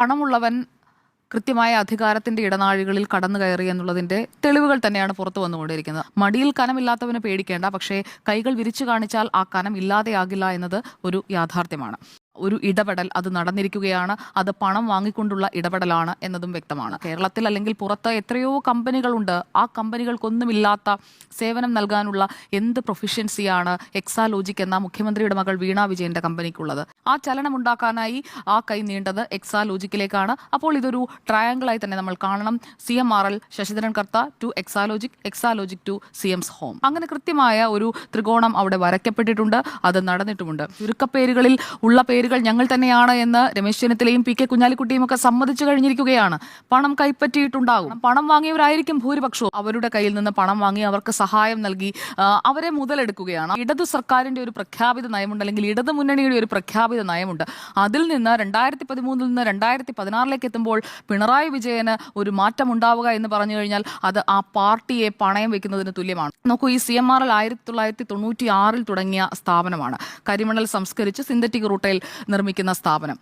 പണമുള്ളവൻ കൃത്യമായ അധികാരത്തിന്റെ ഇടനാഴികളിൽ കടന്നു കയറി എന്നുള്ളതിന്റെ തെളിവുകൾ തന്നെയാണ് പുറത്തു വന്നുകൊണ്ടിരിക്കുന്നത്. മടിയിൽ കനമില്ലാത്തവന് പേടിക്കേണ്ട പക്ഷേ കൈകൾ വിരിച്ചു കാണിച്ചാൽ ആ കനം ഇല്ലാതെയാകില്ല എന്നത് ഒരു യാഥാർത്ഥ്യമാണ്. ഒരു ഇടപെടൽ അത് നടന്നിരിക്കുകയാണ്. അത് പണം വാങ്ങിക്കൊണ്ടുള്ള ഇടപെടലാണ് എന്നതും വ്യക്തമാണ്. കേരളത്തിൽ അല്ലെങ്കിൽ പുറത്ത് എത്രയോ കമ്പനികളുണ്ട്. ആ കമ്പനികൾക്കൊന്നുമില്ലാത്ത സേവനം നൽകാനുള്ള എന്ത് പ്രൊഫിഷ്യൻസിയാണ് എക്സാലോജിക് എന്ന മുഖ്യമന്ത്രിയുടെ മകൾ വീണാ വിജയന്റെ കമ്പനിക്കുള്ളത്. ആ ചലനം ഉണ്ടാക്കാനായി ആ കൈ നീണ്ടത് എക്സാലോജിക്കിലേക്കാണ് അപ്പോൾ ഇതൊരു ട്രയാങ്കിളായി തന്നെ നമ്മൾ കാണണം. C M R L Sasidharan Kartha to Exalogic Exalogic to C M's home അങ്ങനെ കൃത്യമായ ഒരു ത്രികോണം അവിടെ വരയ്ക്കപ്പെട്ടിട്ടുണ്ട്. അത് നടന്നിട്ടുമുണ്ട്. ചുരുക്കപ്പേരുകളിൽ ഉള്ള പേരുകൾ ഞങ്ങൾ തന്നെയാണ് എന്ന് രമേശ് ചെന്നിത്തലയും പി കെ കുഞ്ഞാലിക്കുട്ടിയും ഒക്കെ സമ്മതിച്ചു കഴിഞ്ഞിരിക്കുകയാണ്. പണം കൈപ്പറ്റിയിട്ടുണ്ടാകും. പണം വാങ്ങിയവരായിരിക്കും ഭൂരിപക്ഷവും. അവരുടെ കയ്യിൽ നിന്ന് പണം വാങ്ങി അവർക്ക് സഹായം നൽകി അവരെ മുതലെടുക്കുകയാണ്. ഇടതു സർക്കാരിന്റെ ഒരു പ്രഖ്യാപിത നയമുണ്ട് അല്ലെങ്കിൽ ഇടതു മുന്നണിയുടെ ഒരു പ്രഖ്യാപിത നയമുണ്ട്. അതിൽ നിന്ന് രണ്ടായിരത്തി പതിമൂന്നിൽ നിന്ന് രണ്ടായിരത്തി പതിനാറിലേക്ക് എത്തുമ്പോൾ പിണറായി വിജയന് ഒരു മാറ്റം ഉണ്ടാവുക എന്ന് പറഞ്ഞു കഴിഞ്ഞാൽ അത് ആ പാർട്ടിയെ പണയം വെക്കുന്നതിന് തുല്യമാണ്. നോക്കൂ ഈ സി എം ആർ എൽ ആയിരത്തി തൊള്ളായിരത്തി തൊണ്ണൂറ്റി ആറിൽ തുടങ്ങിയ സ്ഥാപനമാണ്. കരിമണൽ സംസ്കരിച്ച് സിന്തറ്റിക് റൂട്ടയിൽ നിർമ്മിക്കുന്ന സ്ഥാപനം.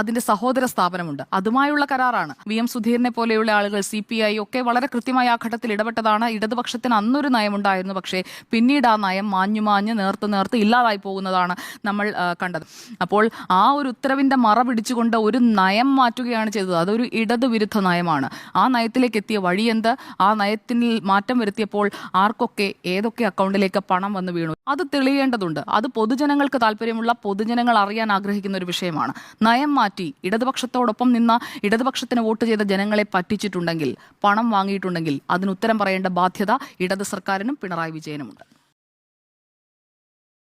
അതിന്റെ സഹോദര സ്ഥാപനമുണ്ട്. അതുമായുള്ള കരാറാണ്. വി എം സുധീറിനെ പോലെയുള്ള ആളുകൾ സി പി ഐ ഒക്കെ വളരെ കൃത്യമായി ആ ഘട്ടത്തിൽ ഇടപെട്ടതാണ്. ഇടതുപക്ഷത്തിന് അന്നൊരു നയമുണ്ടായിരുന്നു. പക്ഷേ പിന്നീട് ആ നയം മാഞ്ഞു മാഞ്ഞ് നേർത്ത് നേർത്ത് ഇല്ലാതായി പോകുന്നതാണ് നമ്മൾ കണ്ടത്. അപ്പോൾ ആ ഒരു ഉത്തരവിന്റെ മറ പിടിച്ചുകൊണ്ട് ഒരു നയം മാറ്റുകയാണ് ചെയ്തത്. അതൊരു ഇടതുവിരുദ്ധ നയമാണ്. ആ നയത്തിലേക്ക് എത്തിയ വഴിയെന്ത് ആ നയത്തിൽ മാറ്റം വരുത്തിയപ്പോൾ ആർക്കൊക്കെ ഏതൊക്കെ അക്കൗണ്ടിലേക്ക് പണം വന്ന് വീണു? അത് തെളിയേണ്ടതുണ്ട്. അത് പൊതുജനങ്ങൾക്ക് താല്പര്യമുള്ള പൊതുജനങ്ങൾ അറിയാൻ ആഗ്രഹിക്കുന്ന ഒരു വിഷയമാണ്. നയം മാറ്റി ഇടതുപക്ഷത്തോടൊപ്പം നിന്ന ഇടതുപക്ഷത്തിന് വോട്ട് ചെയ്ത ജനങ്ങളെ പറ്റിച്ചിട്ടുണ്ടെങ്കിൽ പണം വാങ്ങിയിട്ടുണ്ടെങ്കിൽ അതിന് ഉത്തരം പറയേണ്ട ബാധ്യത ഇടത് സർക്കാരിനും പിണറായി വിജയനുമുണ്ട്.